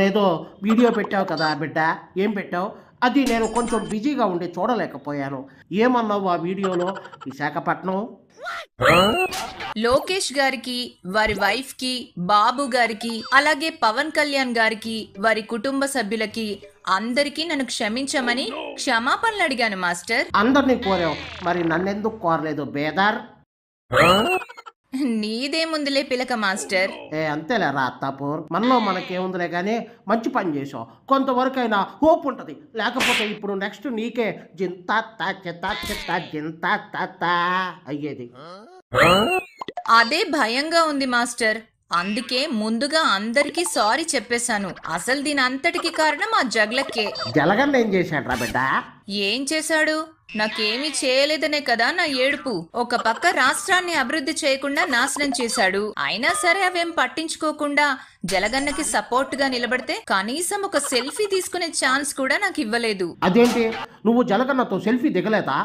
ఏదో వీడియో పెట్టావు కదా బిడ్డ ఏం పెట్టావు? అది నేను కొంచెం బిజీగా ఉండి చూడలేకపోయాను. ఏమన్నావు ఆ వీడియోలో? విశాఖపట్నం. లోకేష్ గారికి వారి వైఫ్కి బాబు గారికి అలాగే పవన్ కళ్యాణ్ గారికి వారి కుటుంబ సభ్యులకి అందరికీ నన్ను క్షమించమని క్షమాపణలు అడిగాను మాస్టర్. అందరినీ కోరావు. మరి నన్నెందుకు కోరలేదు బేదార్? నీదేముందిలే పిలక మాస్టర్. ఏ అంతేలే రా అత్తాపూర్. మనలో మనకేముందిలే కానీ మంచి పని చేసావు కొంతవరకైనా హోప్ ఉంటుంది. లేకపోతే ఇప్పుడు నెక్స్ట్ నీకే జింతా తా చిత్తా చిత్తా జింతా తా తా అయ్యేది. అదే భయంగా ఉంది మాస్టర్. అందుకే ముందుగా అందరికీ సారీ చెప్పేశాను. అసలు దీని అంతటికి కారణం ఆ జగ్లకే. జలగన్న ఏం చేశాడు రా బిడ్డ? ఏం చేశాడు? నాకేమీ చేయలేదనే కదా నా ఏడుపు. ఒక పక్క రాష్ట్రాన్ని అభివృద్ధి చేయకుండా నాశనం చేశాడు. అయినా సరే అవేం పట్టించుకోకుండా జలగన్నకి సపోర్ట్గా నిలబడితే కనీసం ఒక సెల్ఫీ తీసుకునే ఛాన్స్ కూడా నాకు ఇవ్వలేదు. అదేంటి? నువ్వు జలగన్నతో సెల్ఫీ దిగలేదా?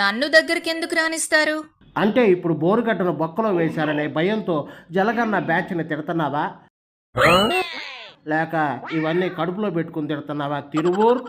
నన్ను దగ్గరికి ఎందుకు రానిస్తారు? అంటే ఇప్పుడు బోరుగడ్డను బొక్కలో వేశారనే భయంతో జలగన్న బ్యాచ్ని తిడుతున్నావా? లేక ఇవన్నీ కడుపులో పెట్టుకుని తిడుతున్నావా తిరువూర్?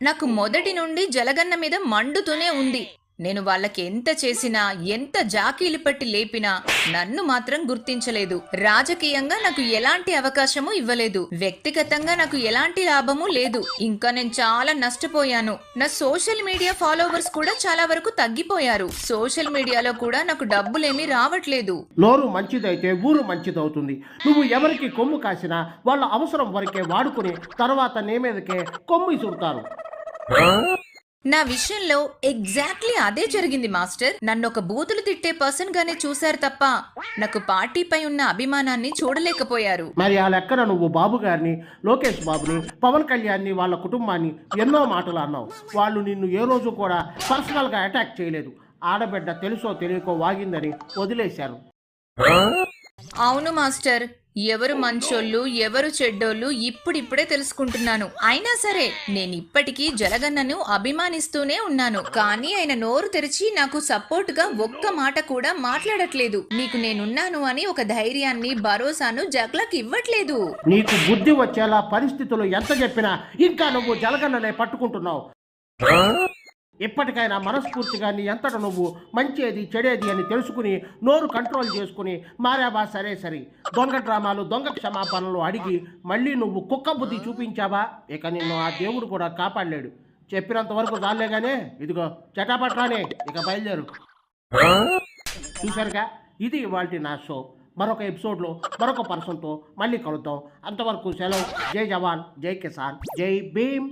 నాకు మొదటి నుండి జలగన్న మీద మండుతూనే ఉంది. నేను వాళ్ళకి ఎంత చేసినా ఎంత జాకీలు పట్టి లేపినా నన్ను మాత్రం గుర్తించలేదు. రాజకీయంగా నాకు ఎలాంటి అవకాశము ఇవ్వలేదు. వ్యక్తిగతంగా నాకు ఎలాంటి లాభము లేదు. ఇంకా నేను చాలా నష్టపోయాను. నా సోషల్ మీడియా ఫాలోవర్స్ కూడా చాలా వరకు తగ్గిపోయారు. సోషల్ మీడియాలో కూడా నాకు డబ్బులేమీ రావట్లేదు. నోరు మంచిదైతే ఊరు మంచిదవుతుంది. నువ్వు ఎవరికి కొమ్ము కాసినా వాళ్ళ అవసరం వరకే వాడుకుని తర్వాత నీ మీదకే కొమ్ము ఇసురుతారు నా విషయంలో ఎగ్జాక్ట్లీ అదే జరిగింది మాస్టర్. నన్ను ఒక బూతులు తిట్టే పర్సన్ గానే చూశారు తప్ప నాకు పార్టీపై ఉన్న అభిమానాన్ని చూడలేకపోయారు. మరి ఆ లెక్కన నువ్వు బాబు గారిని లోకేష్ బాబుని పవన్ కళ్యాణ్ని వాళ్ళ కుటుంబాన్ని ఎన్నో మాటలు అన్నావు. వాళ్ళు నిన్ను ఏ రోజు కూడా పర్సనల్గా అటాక్ చేయలేదు. ఆడబిడ్డ తెలుసో తెలియకో వాగిందని వదిలేశారు. అవును మాస్టర్. ఎవరు మంచోళ్ళు ఎవరు చెడ్డోళ్ళు ఇప్పుడిప్పుడే తెలుసుకుంటున్నాను. అయినా సరే నేను ఇప్పటికీ జలగన్నను అభిమానిస్తూనే ఉన్నాను. కానీ ఆయన నోరు తెరిచి నాకు సపోర్ట్గా ఒక్క మాట కూడా మాట్లాడట్లేదు. నీకు నేనున్నాను అని ఒక ధైర్యాన్ని భరోసాను జగ్లకి ఇవ్వట్లేదు. నీకు బుద్ధి వచ్చేలా పరిస్థితులు ఎంత చెప్పినా ఇంకా నువ్వు జలగన్ననే పట్టుకుంటున్నావు. ఇప్పటికైనా మనస్ఫూర్తిగా నీ అంతట నువ్వు మంచేది చెడేది అని తెలుసుకుని నోరు కంట్రోల్ చేసుకుని మారాబా సరే సరే. దొంగ డ్రామాలు దొంగ క్షమాపణలు అడిగి మళ్ళీ నువ్వు కుక్క బుద్ధి చూపించావా? ఇక నిన్ను ఆ దేవుడు కూడా కాపాడలేడు. చెప్పినంత వరకు ఇదిగో చటాపట్రానే ఇక బయలుదేరు. చూశారుగా? ఇది ఇవాళ నా షో. మరొక ఎపిసోడ్లో మరొక పర్సన్తో మళ్ళీ కలుద్దాం. అంతవరకు సెలవు. జై జవాన్ జై కిసాన్ జై భీమ్.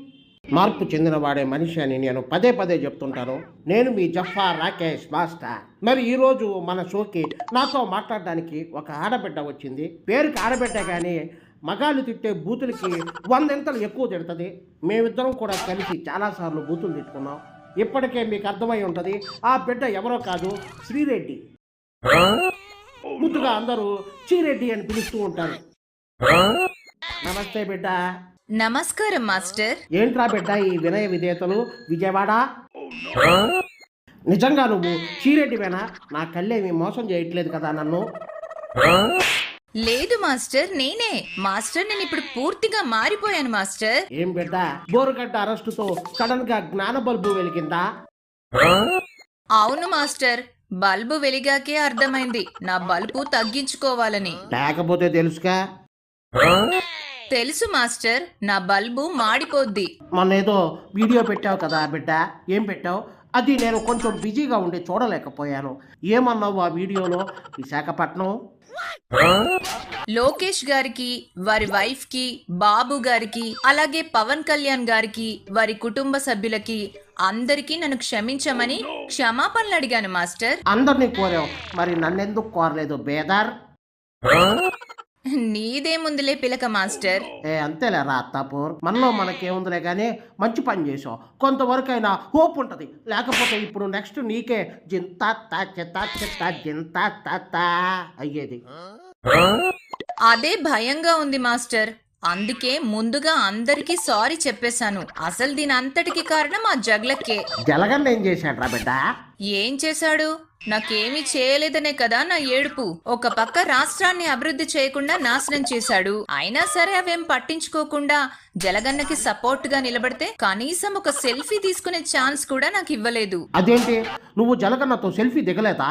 మార్పు చెందినవాడే మనిషి అని నేను పదే పదే చెప్తుంటాను. నేను మీ జఫా రాకేష్ మాస్టర్ మరి ఈరోజు మన షోకి నాతో మాట్లాడడానికి ఒక ఆడబిడ్డ వచ్చింది. పేరుకి ఆడబిడ్డ కానీ మగాళ్ళు తిట్టే బూతులకి వందెంతలు ఎక్కువ తిడుతుంది. మేమిద్దరం కూడా కలిసి చాలాసార్లు బూతులు తిట్టుకున్నాం. ఇప్పటికే మీకు అర్థమై ఉంటుంది ఆ బిడ్డ ఎవరో కాదు శ్రీరెడ్డి. ముద్దుగా అందరూ చీరెడ్డి అని పిలుస్తూ ఉంటారు. నమస్తే బిడ్డ. నమస్కారం మాస్టర్. ఏంట్రా బిడ్డ ఈ వినయ విధేయతలు విజయవాడ? నిజంగా నువ్వు చీరెడ్డివేనా? నా కళ్ళేమి మోసం చేయట్లేదు కదా నన్ను. లేదు మాస్టర్ నేనే. మాస్టర్ నేను ఇప్పుడు పూర్తిగా మారిపోయాను మాస్టర్. ఏం బిడ్డ? బోరుగడ్డ అరెస్టుతో సడన్గా జ్ఞాన బల్బు వెలిగిందా? అవును మాస్టర్. బల్బు వెలిగాకే అర్థమైంది. నా బల్బు తగ్గించుకోవాలని. లేకపోతే తెలుసుగా? తెలుసు మాస్టర్. నా బల్బు మాడిపోద్ది. మొన్న ఏదో వీడియో పెట్టావు కదా బిడ్డ. ఏం పెట్టావు? అది నేను కొంచెం బిజీగా ఉండి చూడలేకపోయాను. ఏమన్నావు ఆ వీడియోలో? విశాఖపట్నం? లోకేష్ గారికి వారి వైఫ్కి బాబు గారికి అలాగే పవన్ కళ్యాణ్ గారికి వారి కుటుంబ సభ్యులకి అందరికీ నన్ను క్షమించమని క్షమాపణలు అడిగాను మాస్టర్. అందరినీ కోరావు. మరి నన్నెందుకు కోరలేదు బేదార్? నీదేముందిలే పిలక మాస్టర్. ఏ అంతేలే రా అత్తాపూర్ మనలో మనకేముందిలే కానీ మంచి పని చేసావు కొంతవరకైనా హోప్ ఉంటుంది. లేకపోతే ఇప్పుడు నెక్స్ట్ నీకే జింతా తా చిత్తా చిత్తా జింతా అయ్యేది. అదే భయంగా ఉంది మాస్టర్. అందుకే ముందుగా అందరికీ సారీ చెప్పేశాను. అసలు దీని అంతటికి కారణం ఆ జగ్లకే జలగన్న ఏం చేశాడు రా బిడ్డ? ఏం చేశాడు? నాకేమీ చేయలేదనే కదా నా ఏడుపు. ఒక పక్క రాష్ట్రాన్ని అభివృద్ధి చేయకుండా నాశనం చేశాడు. అయినా సరే అవేం పట్టించుకోకుండా జలగన్నకి సపోర్ట్గా నిలబడితే కనీసం ఒక సెల్ఫీ తీసుకునే ఛాన్స్ కూడా నాకు ఇవ్వలేదు. అదేంటి? నువ్వు జలగన్నతో సెల్ఫీ దిగలేదా?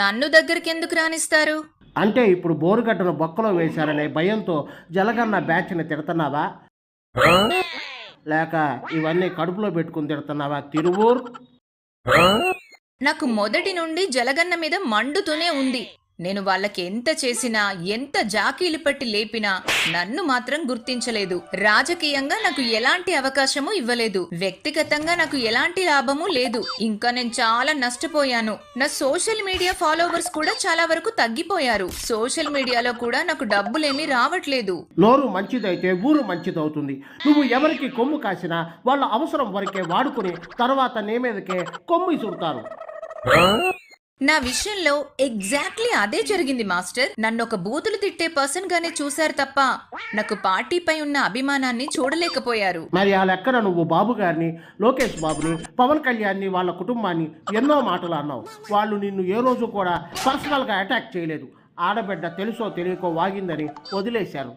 నన్ను దగ్గరికి ఎందుకు రానిస్తారు? అంటే ఇప్పుడు బోరుగడ్డను బొక్కలో వేశారనే భయంతో జలగన్న బ్యాచ్ని తిడుతున్నావా? లేక ఇవన్నీ కడుపులో పెట్టుకుని తిడుతున్నావా తిరువూర్? నాకు మొదటి నుండి జలగన్న మీద మండుతూనే ఉంది. నేను వాళ్ళకి ఎంత చేసినా ఎంత జాకీలు పట్టి లేపినా నన్ను మాత్రం గుర్తించలేదు. రాజకీయంగా నాకు ఎలాంటి అవకాశము ఇవ్వలేదు. వ్యక్తిగతంగా నాకు ఎలాంటి లాభము లేదు. ఇంకా నేను చాలా నష్టపోయాను. నా సోషల్ మీడియా ఫాలోవర్స్ కూడా చాలా వరకు తగ్గిపోయారు. సోషల్ మీడియాలో కూడా నాకు డబ్బులేమీ రావట్లేదు. నోరు మంచిదైతే ఊరు మంచిదవుతుంది. నువ్వు ఎవరికి కొమ్ము కాసినా వాళ్ళ అవసరం వరకే వాడుకుని తర్వాత నీ మీదకే కొమ్ము ఇసురుతారు నా విషయంలో ఎగ్జాక్ట్లీ అదే జరిగింది మాస్టర్. నన్ను ఒక బూతులు తిట్టే పర్సన్ గానే చూశారు తప్ప నాకు పార్టీపై ఉన్న అభిమానాన్ని చూడలేకపోయారు. మరి ఆ లెక్కన నువ్వు బాబు గారిని లోకేష్ బాబుని పవన్ కళ్యాణ్ని వాళ్ళ కుటుంబాన్ని ఎన్నో మాటలు అన్నావు. వాళ్ళు నిన్ను ఏ రోజు కూడా పర్సనల్గా అటాక్ చేయలేదు. ఆడబిడ్డ తెలుసో తెలియకో వాగిందని వదిలేశారు.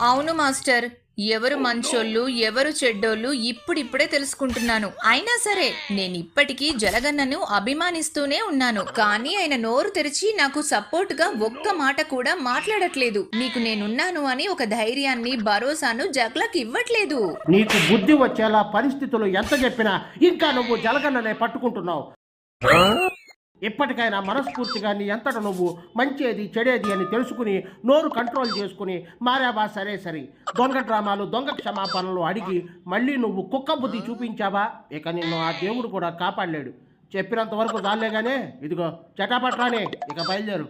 అవును మాస్టర్. ఎవరు మంచోళ్ళు ఎవరు చెడ్డోళ్ళు ఇప్పుడిప్పుడే తెలుసుకుంటున్నాను. అయినా సరే నేను ఇప్పటికీ జలగన్నను అభిమానిస్తూనే ఉన్నాను. కానీ ఆయన నోరు తెరిచి నాకు సపోర్ట్గా ఒక్క మాట కూడా మాట్లాడట్లేదు. నీకు నేనున్నాను అని ఒక ధైర్యాన్ని భరోసాను జగ్లకి ఇవ్వట్లేదు. నీకు బుద్ధి వచ్చేలా పరిస్థితులు ఎంత చెప్పినా ఇంకా నువ్వు జలగన్ననే పట్టుకుంటున్నావు. ఇప్పటికైనా మనస్ఫూర్తిగా నీ ఎంతట నువ్వు మంచేది చెడేది అని తెలుసుకుని నోరు కంట్రోల్ చేసుకుని మారావా సరే సరే. దొంగ డ్రామాలు దొంగ క్షమాపణలు అడిగి మళ్ళీ నువ్వు కుక్క బుద్ధి చూపించావా? ఇక నిన్ను ఆ దేవుడు కూడా కాపాడలేడు. చెప్పినంత వరకు చాలేగానే ఇదిగో చటాపట్రానే ఇక బయలుదేరు.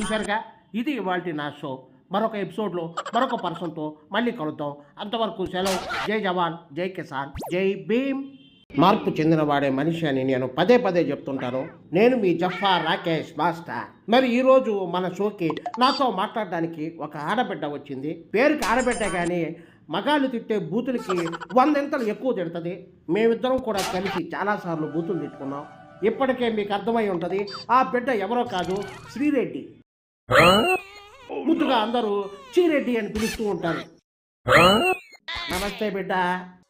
చూశారుగా? ఇది ఇవాళ నా షో. మరొక ఎపిసోడ్లో మరొక పర్సన్తో మళ్ళీ కలుద్దాం. అంతవరకు సెలవు. జై జవాన్ జై కిసాన్ జై భీమ్. మార్పు చెందినవాడే మనిషి అని నేను పదే పదే చెప్తుంటాను. నేను మీ జఫా రాకేష్ మాస్టర్ మరి ఈరోజు మన షోకి నాతో మాట్లాడడానికి ఒక ఆడబిడ్డ వచ్చింది. పేరుకి ఆడబిడ్డ కానీ మగాళ్ళు తిట్టే బూతులకి వందెంతలు ఎక్కువ తిడుతుంది. మేమిద్దరం కూడా కలిసి చాలాసార్లు బూతులు తిట్టుకున్నాం. ఇప్పటికే మీకు అర్థమై ఉంటుంది ఆ బిడ్డ ఎవరో కాదు శ్రీరెడ్డి. ముద్దుగా అందరూ చీరెడ్డి అని పిలుస్తూ ఉంటారు. నమస్తే బిడ్డ.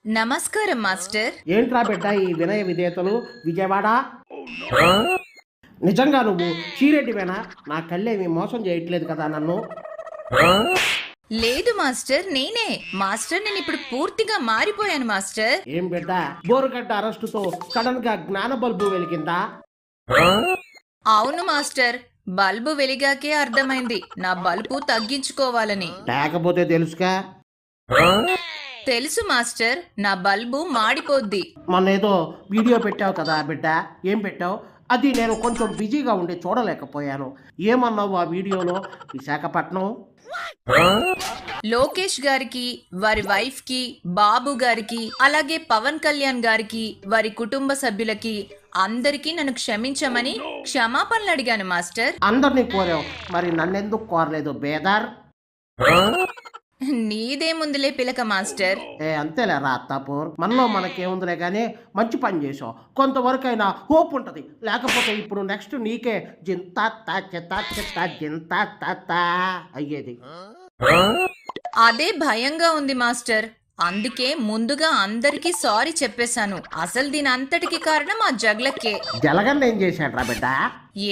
నమస్కారం మాస్టర్. ఏంట్రా బిడ్డ ఈ వినయ విధేయతలు విజయవాడ? నిజంగా నువ్వు చీరెడ్డివేనా? నా కళ్ళేమి మోసం చేయట్లేదు కదా నన్ను. లేదు మాస్టర్ నేనే. మాస్టర్ నేను ఇప్పుడు పూర్తిగా మారిపోయాను మాస్టర్. ఏం బిడ్డ? బోరుగడ్డ అరెస్టుతో సడన్గా జ్ఞాన బల్బు వెలిగిందా? అవును మాస్టర్. బల్బు వెలిగాకే అర్థమైంది. నా బల్బు తగ్గించుకోవాలని. లేకపోతే తెలుసుగా? తెలుసు మాస్టర్. నా బల్బు మాడిపోద్ది. మొన్న ఏదో వీడియో పెట్టావు కదా బిడ్డ. ఏం పెట్టావు? అది నేను కొంచెం బిజీగా ఉండి చూడలేకపోయాను. ఏమన్నావు ఆ వీడియోలో? విశాఖపట్నం? లోకేష్ గారికి వారి వైఫ్కి బాబు గారికి అలాగే పవన్ కళ్యాణ్ గారికి వారి కుటుంబ సభ్యులకి అందరికీ నన్ను క్షమించమని క్షమాపణలు అడిగాను మాస్టర్. అందరినీ కోరావు. మరి నన్నెందుకు కోరలేదు బేదార్? నీదేముందిలే పిలక మాస్టర్. ఏ అంతేలే రా అత్తాపూర్ మనలో మనకేముందిలే కానీ మంచి పని చేసావు కొంతవరకైనా హోప్ ఉంటుంది. లేకపోతే ఇప్పుడు నెక్స్ట్ నీకే జింతా తా చిత్తా చిత్తా జింతా తా తా అయ్యేది. అదే భయంగా ఉంది మాస్టర్. అందుకే ముందుగా అందరికీ సారీ చెప్పేశాను. అసలు దీని అంతటికి కారణం ఆ జగ్లకే. జలగన్న ఏం చేశాడు రా బిడ్డ?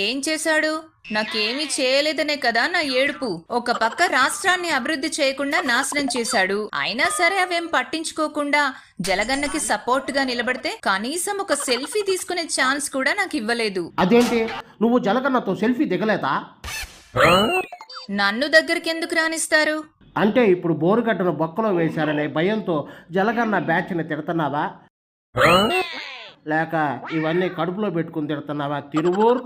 ఏం చేశాడు? నాకేమీ చేయలేదనే కదా నా ఏడుపు. ఒక పక్క రాష్ట్రాన్ని అభివృద్ధి చేయకుండా నాశనం చేశాడు. అయినా సరే అవేం పట్టించుకోకుండా జలగన్నకి సపోర్ట్గా నిలబడితే కనీసం ఒక సెల్ఫీ తీసుకునే ఛాన్స్ కూడా నాకు ఇవ్వలేదు అదేంటి? నువ్వు జలగన్నతో సెల్ఫీ దిగలేదా? నన్ను దగ్గరికి ఎందుకు రానిస్తారు? అంటే ఇప్పుడు బోరుగడ్డను బొక్కలో వేశారనే భయంతో జలగన్న బ్యాచ్ని తిడుతున్నావా? లేక ఇవన్నీ కడుపులో పెట్టుకుని తిడుతున్నావా తిరువూర్?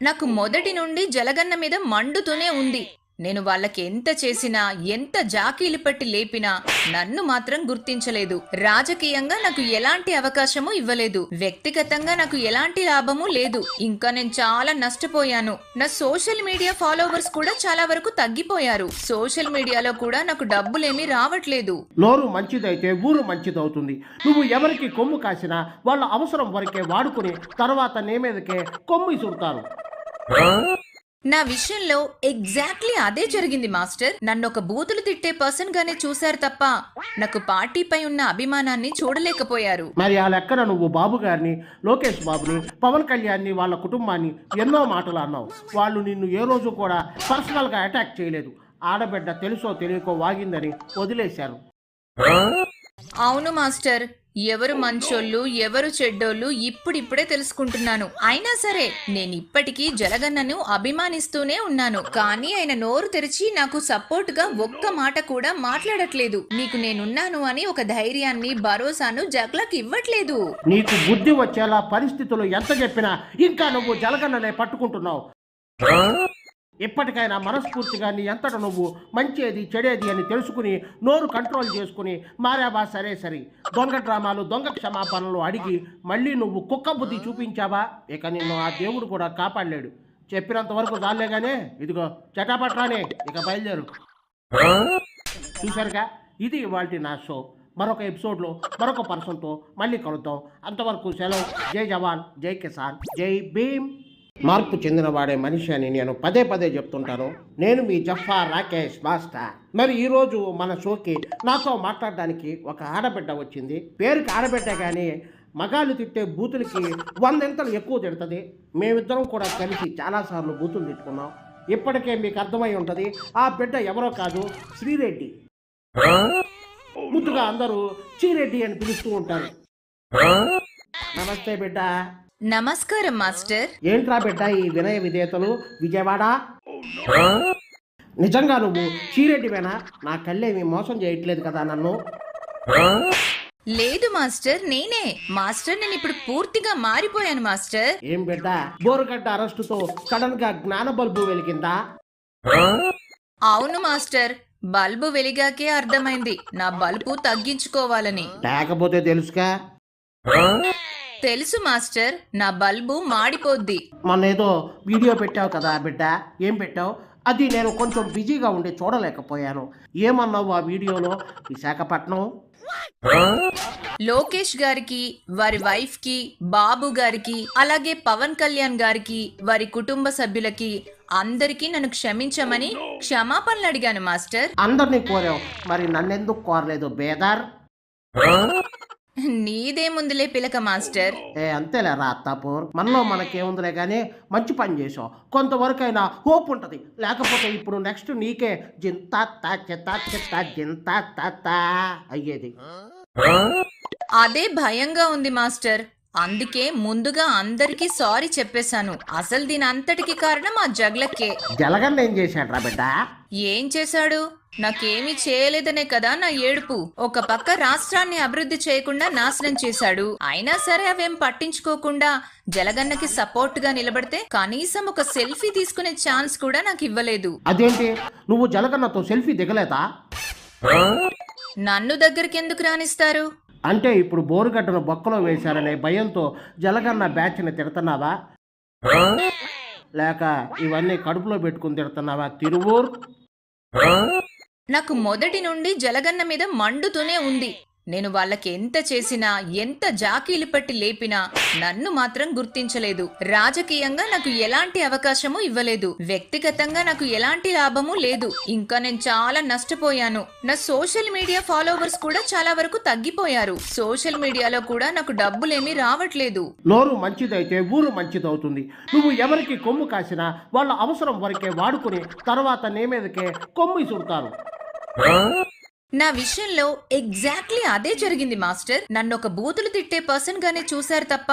నాకు మొదటి నుండి జలగన్న మీద మండుతూనే ఉంది. నేను వాళ్ళకి ఎంత చేసినా ఎంత జాకీలు పెట్టి లేపినా నన్ను మాత్రం గుర్తించలేదు. రాజకీయంగా నాకు ఎలాంటి అవకాశము ఇవ్వలేదు. వ్యక్తిగతంగా నాకు ఎలాంటి లాభము లేదు. ఇంకా నేను చాలా నష్టపోయాను. నా సోషల్ మీడియా ఫాలోవర్స్ కూడా చాలా వరకు తగ్గిపోయారు. సోషల్ మీడియాలో కూడా నాకు డబ్బులేమీ రావట్లేదు. నోరు మంచిదైతే ఊరు మంచిదవుతుంది. నువ్వు ఎవరికి కొమ్ము కాసినా వాళ్ళ అవసరం వరకే వాడుకుని తర్వాత నీ మీదకే కొమ్ము ఇసురుతారు నా విషయంలో ఎగ్జాక్ట్లీ అదే జరిగింది మాస్టర్. నన్ను ఒక బూతులు తిట్టే పర్సన్ గానే చూశారు తప్ప నాకు పార్టీపై ఉన్న అభిమానాన్ని చూడలేకపోయారు. మరి ఆ లెక్కన నువ్వు బాబు గారిని లోకేష్ బాబుని పవన్ కళ్యాణ్ని వాళ్ళ కుటుంబాన్ని ఎన్నో మాటలు అన్నావు. వాళ్ళు నిన్ను ఏ రోజు కూడా పర్సనల్గా అటాక్ చేయలేదు. ఆడబిడ్డ తెలుసో తెలియకో వాగిందని వదిలేశారు. అవును మాస్టర్. ఎవరు మంచోళ్ళు ఎవరు చెడ్డోళ్ళు ఇప్పుడిప్పుడే తెలుసుకుంటున్నాను. అయినా సరే నేను ఇప్పటికీ జలగన్నను అభిమానిస్తూనే ఉన్నాను. కానీ ఆయన నోరు తెరిచి నాకు సపోర్ట్గా ఒక్క మాట కూడా మాట్లాడట్లేదు. నీకు నేనున్నాను అని ఒక ధైర్యాన్ని భరోసాను జగ్లకి ఇవ్వట్లేదు. నీకు బుద్ధి వచ్చేలా పరిస్థితులు ఎంత చెప్పినా ఇంకా నువ్వు జలగన్ననే పట్టుకుంటున్నావు. ఇప్పటికైనా మనస్ఫూర్తిగా నీ ఎంతట నువ్వు మంచేది చెడేది అని తెలుసుకుని నోరు కంట్రోల్ చేసుకుని మారావా సరే సరే. దొంగ డ్రామాలు దొంగ క్షమాపణలు అడిగి మళ్ళీ నువ్వు కుక్క బుద్ధి చూపించావా? ఇక నిన్ను ఆ దేవుడు కూడా కాపాడలేడు. చెప్పినంత వరకు ఇదిగో చటాపట్రానే ఇక బయలుదేరు. చూశారుగా? ఇది ఇవాళ నా షో. మరొక ఎపిసోడ్లో మరొక పర్సన్తో మళ్ళీ కలుద్దాం. అంతవరకు సెలవు. జై జవాన్ జై కిసాన్ జై భీమ్. మార్పు చెందినవాడే మనిషి అని నేను పదే పదే చెప్తుంటాను. నేను మీ జఫా రాకేష్ మాస్టర్ మరి ఈరోజు మన షోకి నాతో మాట్లాడడానికి ఒక ఆడబిడ్డ వచ్చింది. పేరుకి ఆడబిడ్డ కానీ మగాళ్ళు తిట్టే బూతులకి వందెంతలు ఎక్కువ తిడుతుంది. మేమిద్దరం కూడా కలిసి చాలాసార్లు బూతులు తిట్టుకున్నాం. ఇప్పటికే మీకు అర్థమై ఉంటుంది ఆ బిడ్డ ఎవరో కాదు శ్రీరెడ్డి. ముందుగా అందరూ చీరెడ్డి అని పిలుస్తూ ఉంటారు. నమస్తే బిడ్డ. నమస్కారం మాస్టర్. ఏంట్రా బిడ్డ ఈ వినయ విధేయతలు విజయవాడ? నిజంగా నువ్వు చీరెడ్డివేనా? నా కళ్ళేమి మోసం చేయట్లేదు కదా నన్ను. లేదు మాస్టర్. నేనే. మాస్టర్ నేను ఇప్పుడు పూర్తిగా మారిపోయాను మాస్టర్. ఏం బిడ్డ? బోరుగడ్డ అరెస్టుతో సడన్గా జ్ఞాన బల్బు వెలిగిందా? అవును మాస్టర్. బల్బు వెలిగాకే అర్థమైంది. నా బల్బు తగ్గించుకోవాలని. లేకపోతే తెలుసుగా? తెలుసు మాస్టర్ నా బల్బు మాడిపోద్ది. మొన్న ఏదో వీడియో పెట్టావు కదా బిడ్డ ఏం పెట్టావు? అది నేను కొంచెం బిజీగా ఉండి చూడలేకపోయాను. ఏమన్నావు ఆ వీడియోలో? విశాఖపట్నం? లోకేష్ గారికి వారి వైఫ్కి బాబు గారికి అలాగే పవన్ కళ్యాణ్ గారికి వారి కుటుంబ సభ్యులకి అందరికీ నన్ను క్షమించమని క్షమాపణలు అడిగాను మాస్టర్. అందరినీ కోరావు. మరి నన్నెందుకు కోరలేదు బేదార్? నీదేముందిలే పిలక మాస్టర్. ఏ అంతేలే రా అత్తాపూర్. మనలో మనకేముందిలే కానీ మంచి పని చేసావు కొంతవరకైనా హోప్ ఉంటుంది. లేకపోతే ఇప్పుడు నెక్స్ట్ నీకే జింతా తా చిత్తా చిత్తా జింతా తా తా అయ్యేది. అదే భయంగా ఉంది మాస్టర్. అందుకే ముందుగా అందరికీ సారీ చెప్పేశాను. అసలు దీని అంతటికి కారణం ఆ జగ్లకే జలగన్న ఏం చేశాడు రా బిడ్డ? ఏం చేశాడు? నాకేమీ చేయలేదనే కదా నా ఏడుపు. ఒక పక్క రాష్ట్రాన్ని అభివృద్ధి చేయకుండా నాశనం చేశాడు. అయినా సరే అవేం పట్టించుకోకుండా జలగన్నకి సపోర్ట్గా నిలబడితే కనీసం ఒక సెల్ఫీ తీసుకునే ఛాన్స్ కూడా నాకు ఇవ్వలేదు. అదేంటి? నువ్వు జలగన్నతో సెల్ఫీ దిగలేదా? నన్ను దగ్గరికి ఎందుకు రానిస్తారు? అంటే ఇప్పుడు బోరుగడ్డను బొక్కలో వేశారనే భయంతో జలగన్న బ్యాచ్ని తిడుతున్నావా? లేక ఇవన్నీ కడుపులో పెట్టుకుని తిడుతున్నావా తిరువూర్? నాకు మొదటి నుండి జలగన్న మీద మండుతూనే ఉంది. నేను వాళ్ళకి ఎంత చేసినా ఎంత జాకీలు పట్టి లేపినా నన్ను మాత్రం గుర్తించలేదు. రాజకీయంగా నాకు ఎలాంటి అవకాశము ఇవ్వలేదు. వ్యక్తిగతంగా నాకు ఎలాంటి లాభము లేదు. ఇంకా నేను చాలా నష్టపోయాను. నా సోషల్ మీడియా ఫాలోవర్స్ కూడా చాలా వరకు తగ్గిపోయారు. సోషల్ మీడియాలో కూడా నాకు డబ్బులేమీ రావట్లేదు. నోరు మంచిదైతే ఊరు మంచిదవుతుంది. నువ్వు ఎవరికి కొమ్ము కాసినా వాళ్ళ అవసరం వరకే వాడుకుని తర్వాత నీ మీదకే కొమ్ము ఇసురుతారు నా విషయంలో ఎగ్జాక్ట్లీ అదే జరిగింది మాస్టర్. నన్ను ఒక బూతులు తిట్టే పర్సన్ గానే చూశారు తప్ప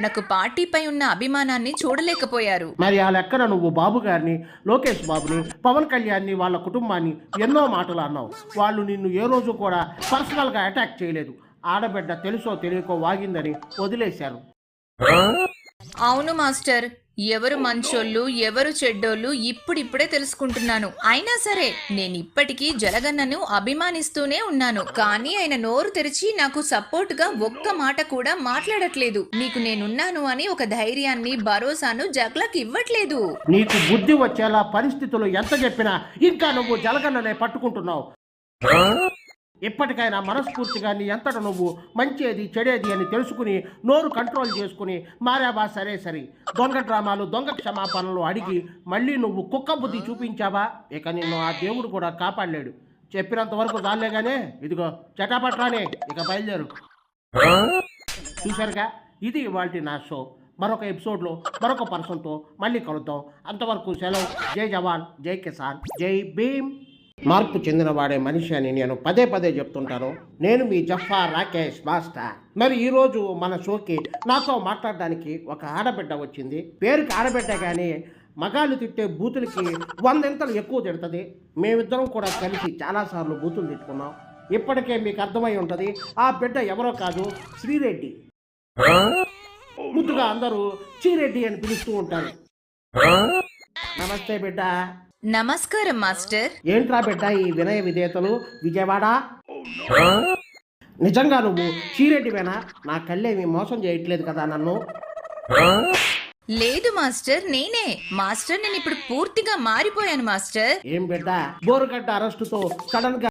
నాకు పార్టీపై ఉన్న అభిమానాన్ని చూడలేకపోయారు. మరి ఆ లెక్కన నువ్వు బాబు గారిని లోకేష్ బాబుని పవన్ కళ్యాణ్ని వాళ్ళ కుటుంబాన్ని ఎన్నో మాటలు అన్నావు. వాళ్ళు నిన్ను ఏ రోజు కూడా పర్సనల్గా అటాక్ చేయలేదు. ఆడబిడ్డ తెలుసో తెలియకో వాగిందని వదిలేశారు. అవును మాస్టర్. ఎవరు మంచోళ్ళు ఎవరు చెడ్డోళ్ళు ఇప్పుడిప్పుడే తెలుసుకుంటున్నాను. అయినా సరే నేను ఇప్పటికీ జలగన్నను అభిమానిస్తూనే ఉన్నాను. కానీ ఆయన నోరు తెరిచి నాకు సపోర్ట్గా ఒక్క మాట కూడా మాట్లాడట్లేదు. నీకు నేనున్నాను అని ఒక ధైర్యాన్ని భరోసాను జగ్లకి ఇవ్వట్లేదు. నీకు బుద్ధి వచ్చేలా పరిస్థితులు ఎంత చెప్పినా ఇంకా నువ్వు జలగన్ననే పట్టుకుంటున్నావు. ఇప్పటికైనా మనస్ఫూర్తిగా నీ అంతట నువ్వు మంచేది చెడేది అని తెలుసుకుని నోరు కంట్రోల్ చేసుకుని మారాబా సరే సరే. దొంగ డ్రామాలు దొంగ క్షమాపణలు అడిగి మళ్ళీ నువ్వు కుక్క బుద్ధి చూపించావా? ఇక నిన్ను ఆ దేవుడు కూడా కాపాడలేడు. చెప్పినంత వరకు చాలేగానే? ఇదిగో చటాపట్రానే ఇక బయలుదేరు. చూశారుగా? ఇది ఇవాళ నా షో. మరొక ఎపిసోడ్లో మరొక పర్సన్తో మళ్ళీ కలుద్దాం. అంతవరకు సెలవు. జై జవాన్ జై కిసాన్ జై భీమ్. మార్పు చెందినవాడే మనిషి అని నేను పదే పదే చెప్తుంటాను. నేను మీ జఫా రాకేష్ మాస్టర్. మరి ఈరోజు మన షోకి నాతో మాట్లాడడానికి ఒక ఆడబిడ్డ వచ్చింది. పేరుకి ఆడబిడ్డ కానీ మగాళ్ళు తిట్టే బూతులకి వందెంతలు ఎక్కువ తిడుతుంది. మేమిద్దరం కూడా కలిసి చాలాసార్లు బూతులు తిట్టుకున్నాం. ఇప్పటికే మీకు అర్థమై ఉంటుంది ఆ బిడ్డ ఎవరో కాదు శ్రీరెడ్డి. ముద్దుగా అందరూ చీరెడ్డి అని పిలుస్తూ ఉంటారు. నమస్తే బిడ్డ. నమస్కారం మాస్టర్. ఏంట్రా బిడ్డ ఈ వినయ విధేయతలు? విజయవాడ? నిజంగా నువ్వు చీరెడ్డివేనా? నా కళ్ళేమి మోసం చేయట్లేదు కదా నన్ను. లేదు మాస్టర్ నేనే. మాస్టర్ నేను ఇప్పుడు పూర్తిగా మారిపోయాను మాస్టర్. ఏం బిడ్డ? బోరుగడ్డ అరెస్టుతో సడన్గా